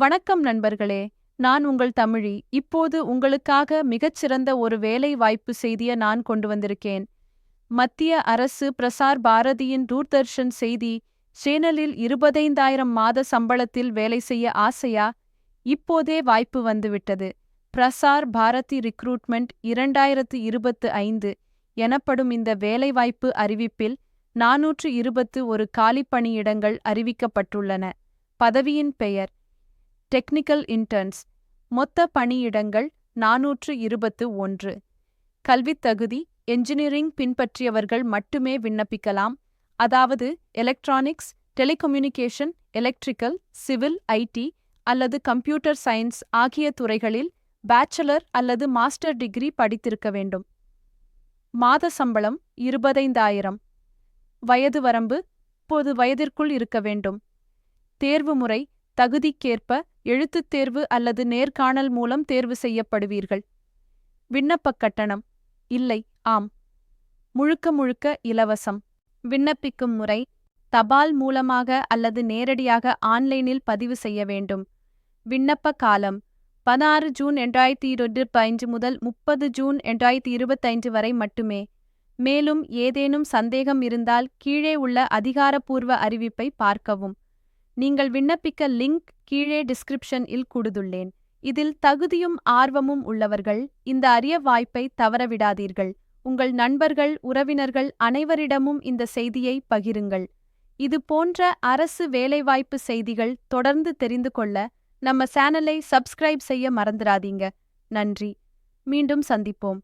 வணக்கம் நண்பர்களே நான் உங்கள் தமிழி. இப்போது உங்களுக்காக மிகச்சிறந்த ஒரு வேலை வாய்ப்பு செய்தியை நான் கொண்டு வந்திருக்கேன். மத்திய அரசு பிரசார் பாரதியின் தூர்தர்ஷன் செய்தி சேனலில் இருபதைந்தாயிரம் மாத சம்பளத்தில் வேலை செய்ய ஆசையா? இப்போதே வாய்ப்பு வந்துவிட்டது. பிரசார் பாரதி ரிக்ரூட்மெண்ட் இரண்டாயிரத்து இருபத்து ஐந்து எனப்படும் இந்த வேலைவாய்ப்பு அறிவிப்பில் நாநூற்று இருபத்து ஒரு காலிப்பணியிடங்கள் அறிவிக்கப்பட்டுள்ளன. பதவியின் பெயர் டெக்னிக்கல் இன்டர்ன்ஸ் மொத்த பணியிடங்கள் நாநூற்று இருபத்து ஒன்று. கல்வித் தகுதி என்ஜினியரிங் பின்பற்றியவர்கள் மட்டுமே விண்ணப்பிக்கலாம். அதாவது electronics telecommunication electrical civil IT அல்லது கம்ப்யூட்டர் சயின்ஸ் ஆகிய துறைகளில் பேச்சலர் அல்லது மாஸ்டர் டிகிரி படித்திருக்க வேண்டும். மாத சம்பளம் இருபதைந்தாயிரம் வயது வரம்பு முப்பது வயதிற்குள் இருக்க வேண்டும். தேர்வு முறை தகுதிக்கேற்ப எழுத்துத் தேர்வு அல்லது நேர்காணல் மூலம் தேர்வு செய்யப்படுவீர்கள். விண்ணப்பக் கட்டணம். இல்லை ஆம். முழுக்க முழுக்க இலவசம். விண்ணப்பிக்கும் முறை தபால் மூலமாக அல்லது நேரடியாக ஆன்லைனில் பதிவு செய்ய வேண்டும். விண்ணப்ப காலம் பதினாறு ஜூன் இரண்டாயிரத்தி இருபத்தைந்து முதல் முப்பது ஜூன் இரண்டாயிரத்தி இருபத்தைந்து வரை மட்டுமே. மேலும் ஏதேனும் சந்தேகம் இருந்தால் கீழே உள்ள அதிகாரப்பூர்வ அறிவிப்பை பார்க்கவும். நீங்கள் விண்ணப்பிக்க லிங்க் கீழே டிஸ்கிரிப்ஷன் இல் கொடுத்துள்ளேன் இதில் தகுதியும் ஆர்வமும் உள்ளவர்கள் இந்த அரிய வாய்ப்பை தவறவிடாதீர்கள். உங்கள் நண்பர்கள் உறவினர்கள் அனைவரிடமும் இந்த செய்தியை பகிருங்கள். இது போன்ற அரசு வேலைவாய்ப்பு செய்திகள் தொடர்ந்து தெரிந்து கொள்ள நம்ம சேனலை சப்ஸ்கிரைப் செய்ய மறந்துடாதீங்க. நன்றி. மீண்டும் சந்திப்போம்.